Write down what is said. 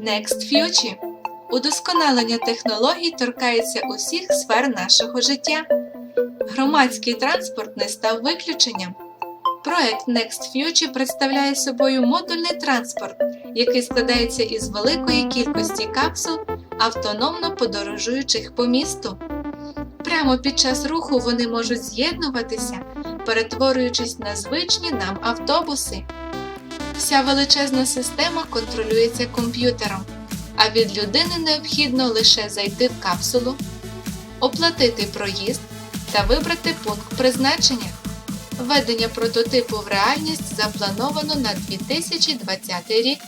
Next Future Удосконалення технологій торкається усіх сфер нашого життя. Громадський транспорт не став виключенням. Проект Next Future представляє собою модульний транспорт, який складається із великої кількості капсул, автономно подорожуючих по місту. Прямо під час руху вони можуть з'єднуватися, перетворюючись на звичні нам автобуси. Вся величезна система контролюється комп'ютером, а від людини необхідно лише зайти в капсулу, оплатити проїзд та вибрати пункт призначення. Введення прототипу в реальність заплановано на 2020 рік.